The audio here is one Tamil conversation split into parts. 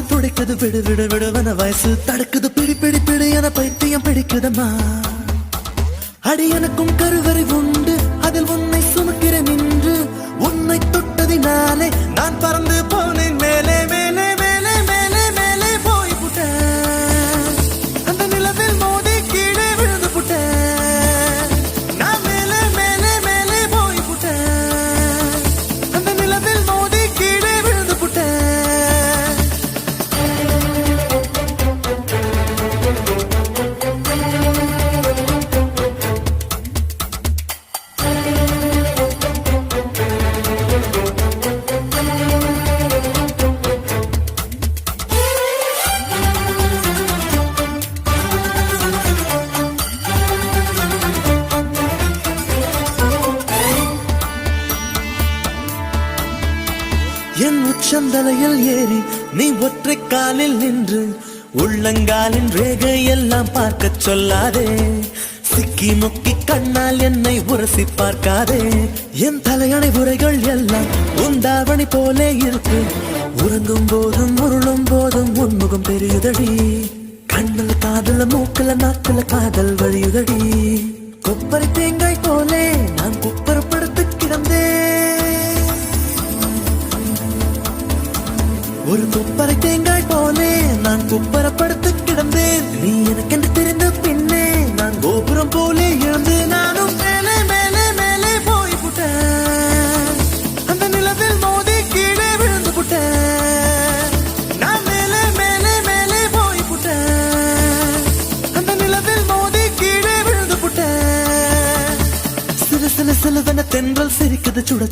தொடுவென துடிக்குது விடு விடு விடுவன வயசு. தடுக்குது பிடி பிடி பிடி என பைத்தியம் பிடிக்குதம்மா. அடி எனக்கும் கருவறை உண்டு. அதில் உன்னை சுமக்கிறேன் நின்று உன்னை தொட்டதினாலே நான் பறந்து போனேன் மேலே மேலே. என் ஏறி நீ ஒற்றை காலில் நின்று உள்ளங்காலின் ரேகை எல்லாம் பார்க்கச் சொல்லாதே. சிக்கி முக்கி கண்ணால் என்னை உரசி பார்க்காதே. என் தலையணை உரைகள் எல்லாம் உந்தாவணி போலே இருக்கு. உறங்கும் போதும் உருளும் போதும் உன்முகம் தெரியுதடி. கண்ணுல காதல மூக்கல நாக்குல காதல் வழியுதடி. கொப்பரை தேங்காய் போலே நான் ஒரு குப்பரை தேங்காய் போலே நான் குப்பரப்படுத்து கிடந்தேன். நீ எனக்கென்று தெரிந்த பின்னே நான் கோபுரம் போலே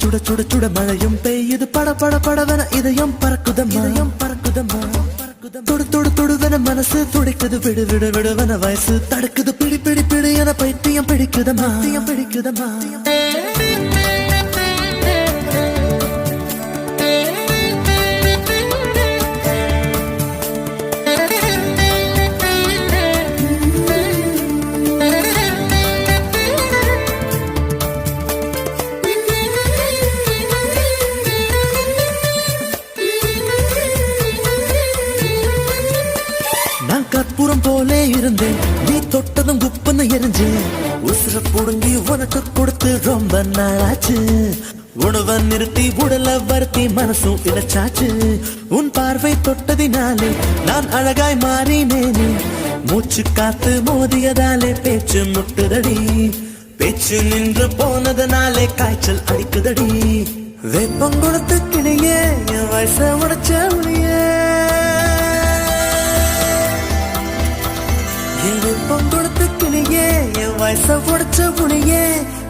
சுட சுட சுட மழையும் பெய்யுது. பட பட படவென இதயம் பறக்குதம் இதயம் பறக்குதம்மா தொடு தொடு தொடுவென மனசு துடிக்குது. விடு விடு விடுவென வயசு தடுக்குது. பிடி பிடி பிடி என பைத்தியம் பிடிக்குதம்மா பைத்தியம் போலே நீ தொட்டதும் குப்புன்னு எரிஞ்சேன் உசுர புடுங்கி உனக்கு கொடுத்து ரொம்ப நாளாச்சு. உணவை நிறுத்தி உடல வருத்தி மனசும் இழைச்சாச்சு உன் பார்வை தொட்டதினாலே நான் அழகாய் மாறினேனே. மூச்சு காத்து மோதியதாலே பேச்சு முட்டுதடி. பேச்சு நின்று போனதனாலே காய்ச்சல் அடிக்குதடி. வெப்பம் கொடுத்து கிளியே என் வயச உடைச்ச உளியே என் கிளியே என் வயச உடைச்ச புளியே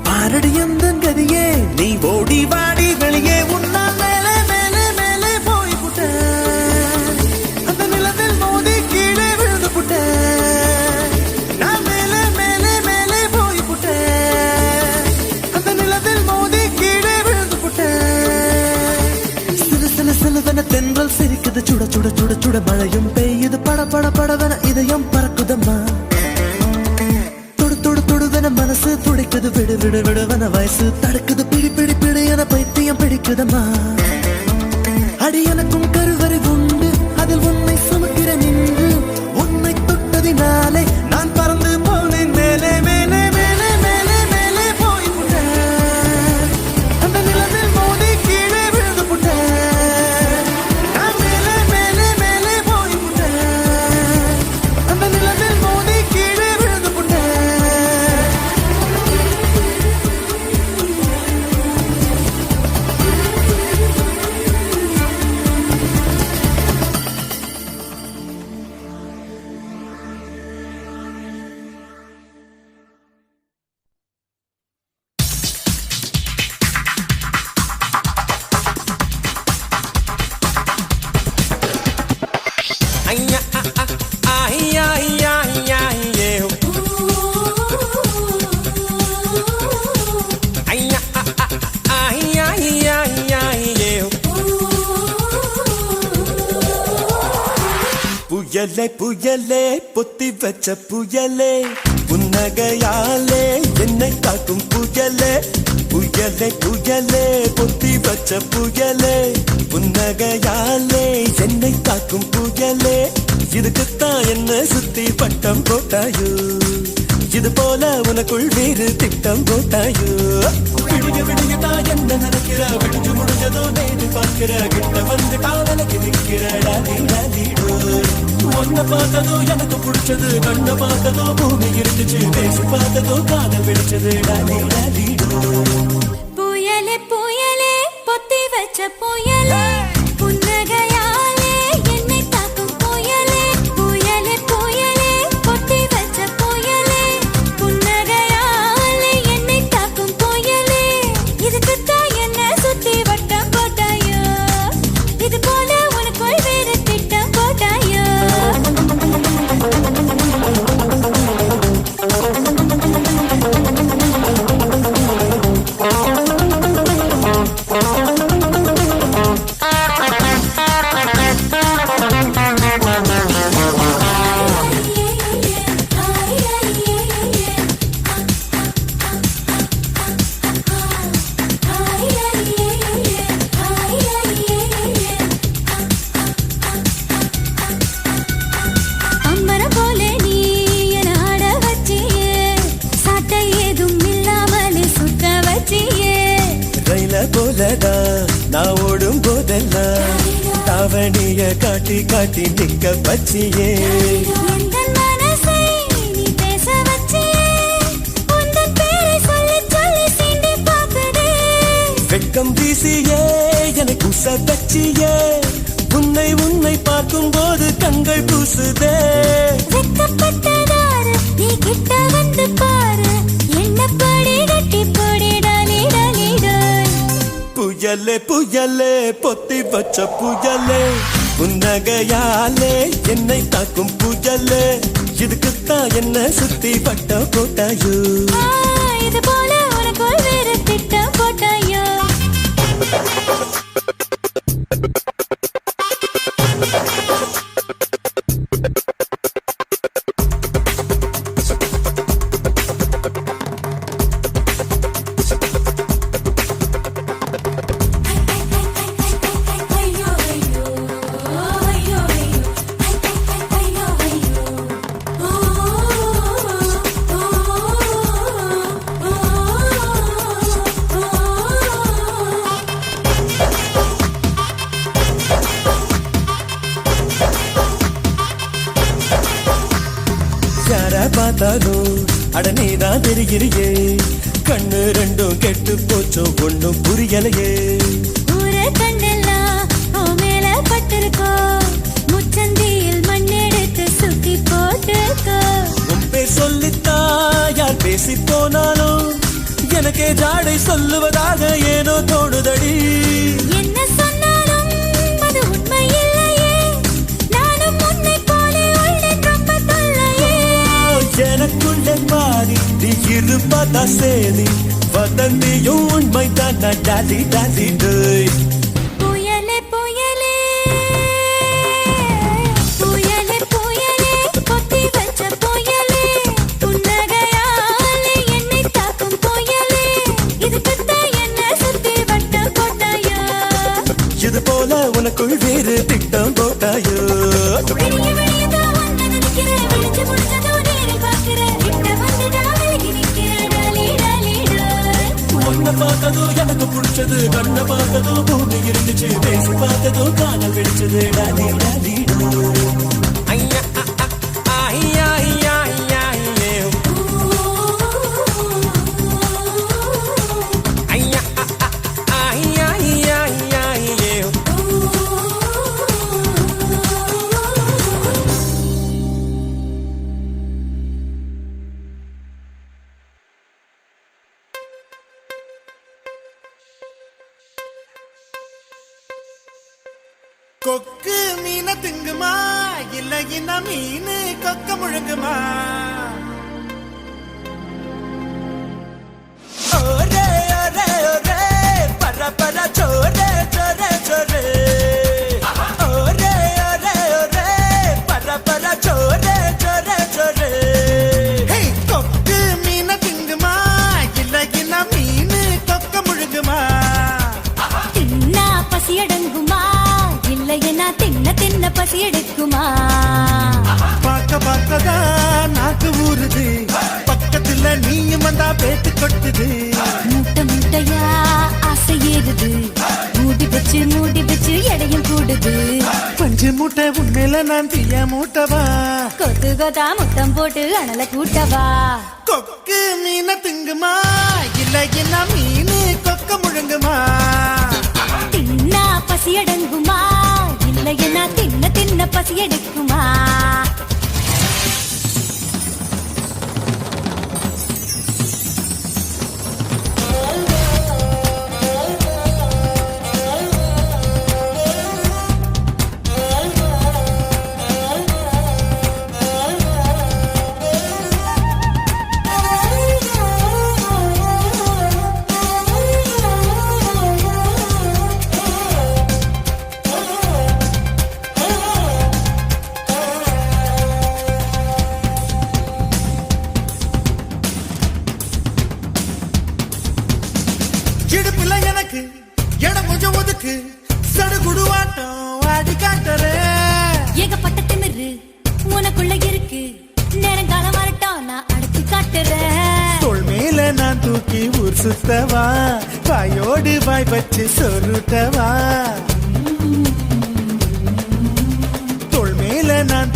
பாரடி எந்த கதியே நீ ஓடி வாடி வெளியே உன்னால் மேலே மேலே மேலே போய் புட்ட அந்த நிலவில் மோதி கீழே விழுந்து புட்ட நான் மேலே மேலே மேலே போய் புட்ட அந்த நிலவில் மோதி கீழே விழுந்து புட்ட சில சில சிலவென தென்றல் சிரிக்குது. சுட சுட சுட சுட மழையும் பெய்யுது. பட பட படவென இதயம் பறக்குதம்மா மனசு துடிக்குது விடு விடு விடுவென வயசு. தடுக்குது பிடி பிடி பிடி என பைத்தியம் பிடிக்குதம்மா. புயலே புயலே பொத்தி வச்ச புயலே. புன்னகையாலே என்னை காக்கும் புயலே. புயலே புயலே பொத்தி வச்ச புயலே. புன்னகையாலே என்னை காக்கும் புயலே. இதுக்குத்தான் என்ன சுத்தி பட்டம் போட்டாயோ? இது போல உனக்குள் வேறு திட்டம் போட்டாயோ? விடிய விடிய என்ன நினைக்கிற விடிஞ்சு முடிஞ்சதோ நேரு பார்க்கிற கிட்ட வந்து காதலுக்கு நிற்கிற டாலி டாலிடோ பொண்ண பார்த்ததோ எனக்கு பிடிச்சது. கண்ண பார்த்ததோ பூமி இருந்துச்சு. பேசி பார்த்ததோ காதல் பிடிச்சது புயலே புயலே பொத்தி வச்ச புயலே. காட்டி காட்டி நிக்க பச்சியே வெக்கம் வீசியே எனக்கு சதச்சியே உன்னை உன்னை பார்க்கும் போது கண்கள் பூசுதே. கிட்ட வந்து பாரு. என்ன பாடி கட்டி போடிடாலே புயலே புயலே பொத்தி வச்ச புயலே. புன்னகையாலே என்னை தாக்கும் புயலே இதுக்குத்தான் என்ன சுத்தி பட்ட போட்டாயோ இது போல உனக்கு வேறு திட்டம் போட்டாயோ அடனேதான் தெரிகிறியே. கண்ணு ரெண்டும் கெட்டு போச்சோ ஒன்றும் புரியலையே. சொல்லித்தான் யார் பேசி போனாலும் எனக்கே ஜாடை சொல்லுவதாக ஏனோ தோணுதடி. என்ன எனக்குள்ளே மாறி நீ இருப்பதா சேரி வதந்தியும் உண்மைதான்? நான் டாலி டாலி டேய். பசி எடுக்குமா பார்க்க பார்க்கதான் நாக்கு ஊறுது. பக்கத்துல நீயும் வந்தா பேத்து கொட்டுது. முட்டை முட்டையா ஆசை ஏறுது. மூடி வச்சு மூடி வச்சு எடையும் கூடுது. பஞ்சு மூட்டை உண்மையில நான் தீய மூட்டவா? கொத்து கொத்தா முத்தம் போட்டு அனல கூட்டவா? கொக்கு மீனை திங்குமா? இல்ல என்ன மீனு கொக்க முழுங்குமா? தின்னா பசி அடங்குமா இல்லைன்னா தின்ன தின்ன பசி எடுக்குமா?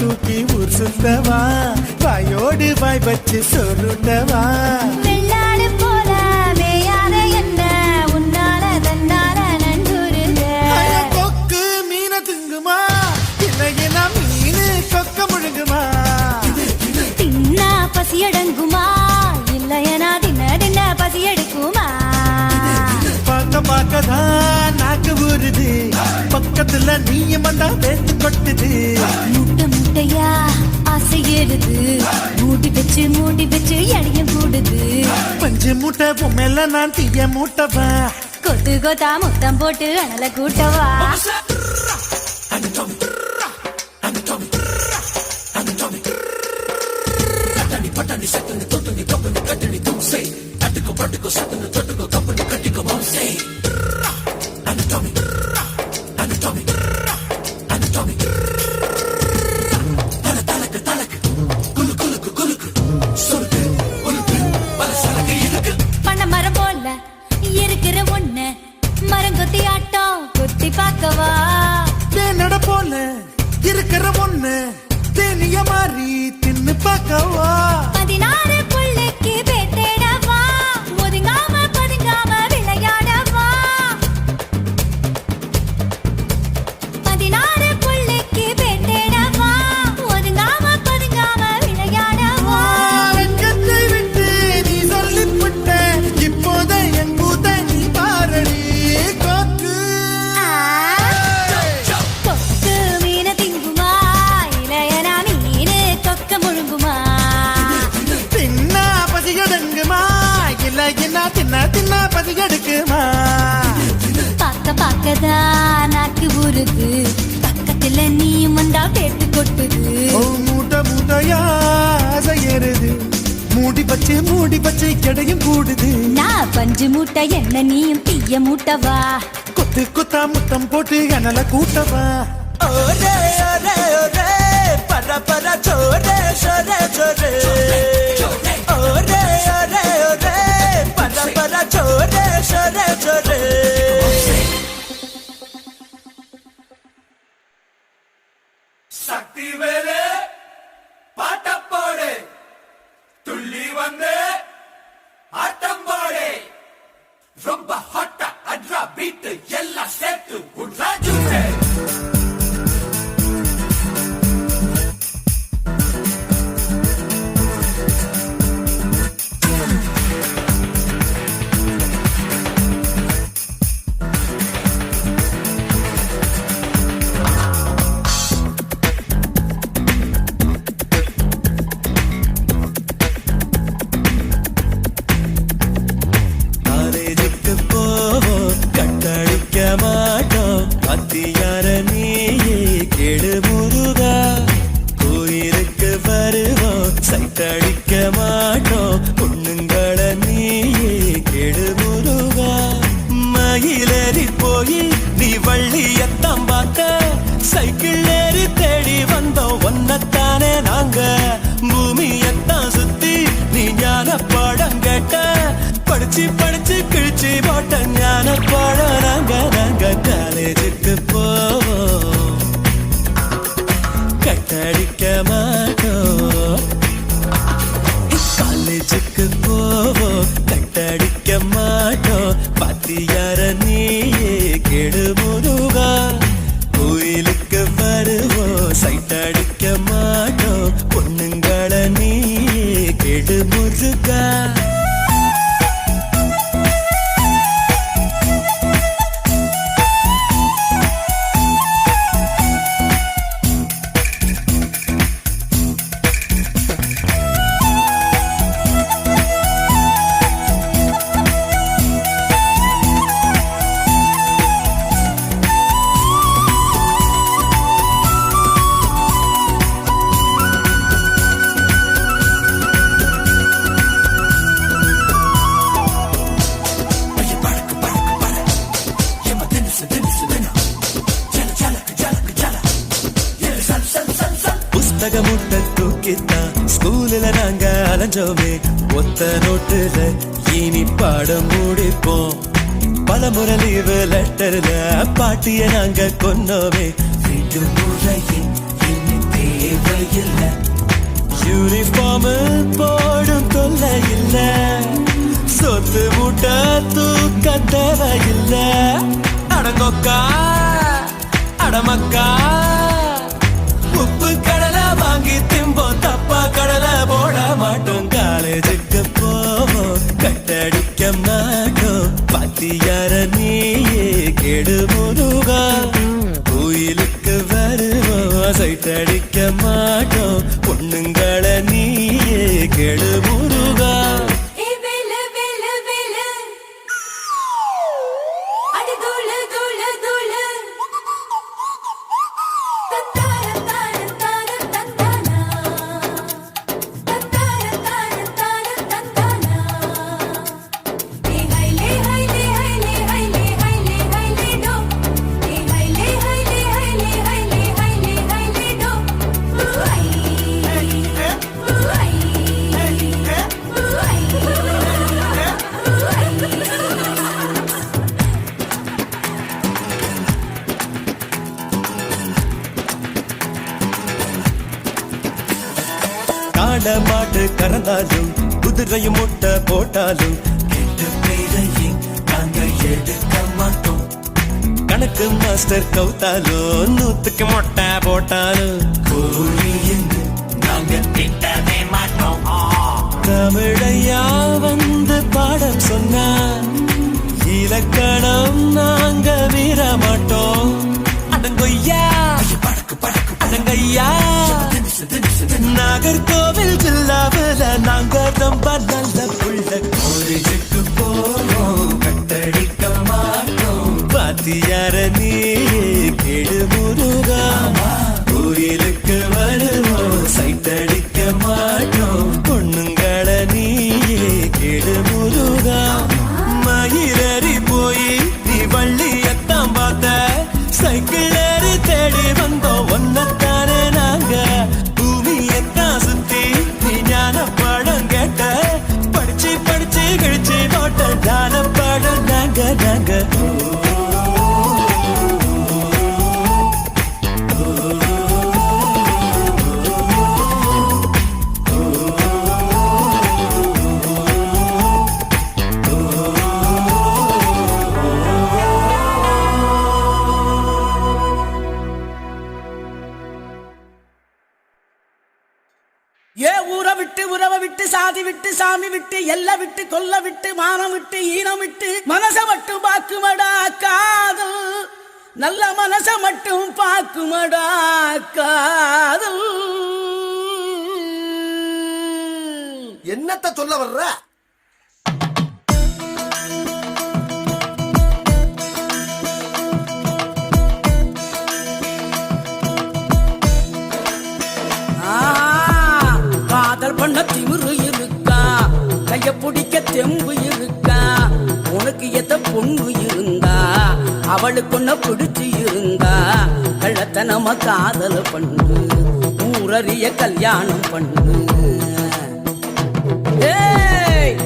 தூக்கி ஊர் சுத்தவா வாயோடு வாய் வச்சு சொருட்டவா வெள்ளாடு போல பார்க்கதான் நாக்கு ஊறுது? பக்கத்துல நீயும் வந்தா பேத்து கொட்டுது. முட்டை முட்டையா ஆசை ஏறுது மூடி வச்சு மூடி வச்சு எடையும் கூடுது. பஞ்சு மூட்டை பொம்மையில நான் தீய மூட்டவா? கொத்து கொத்தா முத்தம் போட்டு அனல கூட்டவா? பண்ண மூட்டை என்ன நீயும் தீய மூட்டவா? கொத்து கொத்தா முத்தம் போட்டு அனல கூட்டவா? ஒரே காலேஜுக்கு புத்தக முட்டை தூக்கித்தான் ஸ்கூலில் நாங்க அலைஞ்சோமே. ஒத்த நோட்டுல இனி பாடம் முடிப்போம். பல முறை லீவு லெட்டர்ல பாட்டிய நாங்க கொன்னோமே. விடுமுறையில் இனி தேவையில்லை. யூனிஃபார்ம் போடும் தொல்லை இல்ல சொத்து மூட்ட தூக்க தேவையில்லை. அடங்கொக்கா அடமக்கா. கடலை வாங்கி தப்பா கடல போட மாட்டோம். காலேஜுக்கு போவோம் கட்டடிக்க மாட்டோம். பத்தியார நீயே கெடு முருகா கோயிலுக்கு வருவோம் சைட்டடிக்க மாட்டோம். பொண்ணுங்களை நீயே கெடு காட மாட்டு கறந்தாலும் குதிரையும் முட்டை போட்டாலும் கெட்ட பேரையும் நாங்க எடுக்க மாட்டோம். கணக்கு மாஸ்டர் கவுத்தாலும் நூத்துக்கு மொட்டை போட்டாலும் கோழி நாங்க திட்டவே மாட்டோம். தமிழையா வந்து பாடம் சொன்னா இலக்கணம் நாங்க மீற மாட்டோம். அடங்கொய்யா படக்கு படக்கு அடங்கய்யா நாகர்கோவில் ஜில்லாவில் நாங்க ரொம்ப நல்ல புள்ள. கோரிஜுக்கு போவோம் கட்டடிக்க மாட்டோம். பாத்தியார நீ கெடு முருகா. கோயிலுக்கு வருவோம் சைட்டடிக்க மாட்டோம். ஞான பாடம் நாங்க விட்டு சாமி விட்டு எல்லை விட்டு கொல்ல விட்டு மானம் விட்டு ஈனம் விட்டு மனச மட்டும் பாக்குமடா காதல். நல்ல மனச மட்டும் பாக்குமடா காதல். என்னத்த சொல்ல வர்ற? பண்ண இருக்கா கைய பிடிக்க தெம்பு இருக்கா? உனக்கு எத்த பொண்ணு இருந்தா? அவளுக்கு ஒன்ன பிடிச்சு இருந்தா? கள்ளத்தனம காதல் பண்ணு. ஊரறிய கல்யாணம் பண்ணு.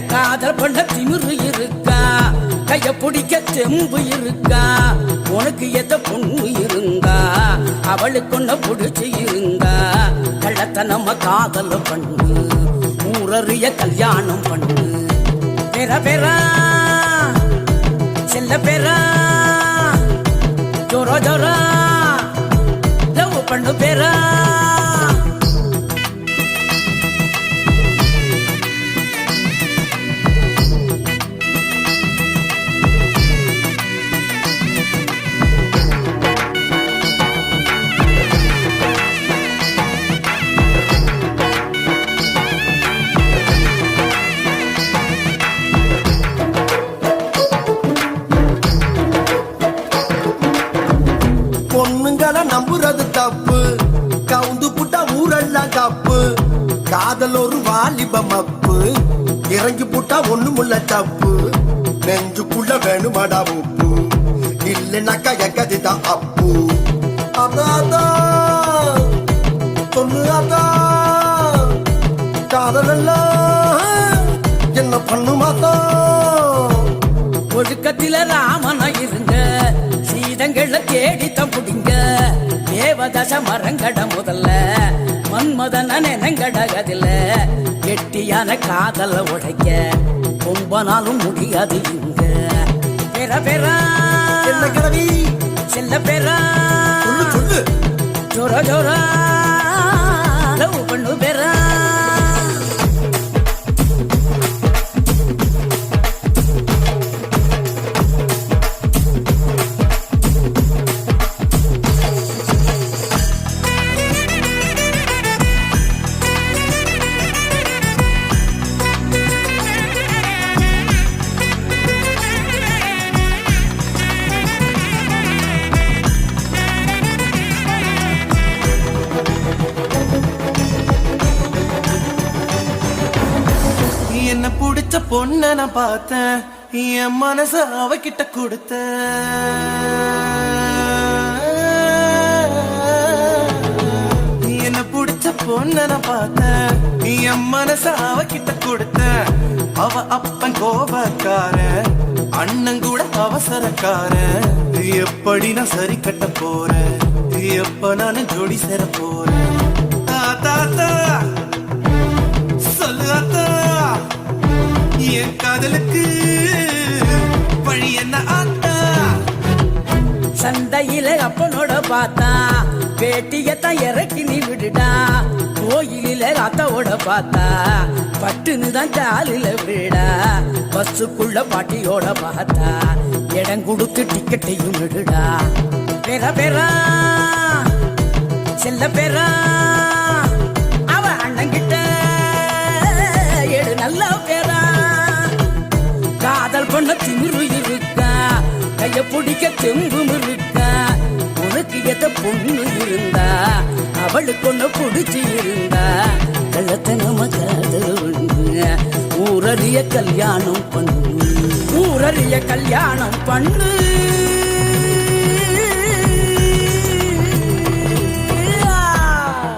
காதல் பண்ண திமிரு இருக்கா? கைய பிடிக்க தெம்பு இருக்கா? உனக்கு எத பொண்ணு இருந்தா? அவளுக்கு ஒன்ன பிடிச்சு இருந்தா? கள்ளத்தனம காதல் பண்ணு. முரறிய கல்யாணம் பண்ணு பெற பெறா செல்ல பெறா ஜோரா ஜோரா. லவ் பண்ணு பெறா தேவதச மரங்கட முதல்ல மன்மதன நினங்கடகதில கெட்டியான காதல உடைக்க ரொம்ப நாளும் முடியாது இங்க. பெற பெறா என்ன கிழவி செல்ல பெறா சொல்லு சொல்லு. ஜோர ஜோரா. லவ் பண்ணு பெறா பொண்ண நான் பார்த்தேன். என் மனச அவகிட்ட கொடுத்த என்ன பிடிச்ச பொண்ண நான் பார்த்தேன். என் மனச அவகிட்ட கொடுத்த அவ அப்பன் கோபக்கார அண்ணன் கூட அவசரக்கார எப்படி நான் சரி கட்ட போறேன்? எப்ப நான் ஜோடி சேர போறேன்? தாத்தா தாத்தா சொல்லு தா என் காதலுக்கு வழி என்ன ஆத்தா? சந்தையில அப்பனோட பார்த்தா வேட்டியத்தான் இறக்கி நீ விடுடா கோயிலில அத்தாவோட பார்த்தா பட்டுன்னு தான் காலில விடா பஸ்ஸுக்குள்ள பாட்டியோட பார்த்தா இடம் கொடுத்து டிக்கெட்டையும் விடுடா. பெற பெறா செல்ல பெறா காதல் பண்ண திமிரு இருக்கா கைய பிடிக்க தெம்பும் இருக்கா உனக்கு எத பொண்ணு இருந்தா அவளுக்கு ஒண்ணு பிடிச்சி இருந்தா கள்ளத்தனம காதல் ஒண்ணு ஊரறிய கல்யாணம் பண்ணு ஊரறிய கல்யாணம் பண்ணு.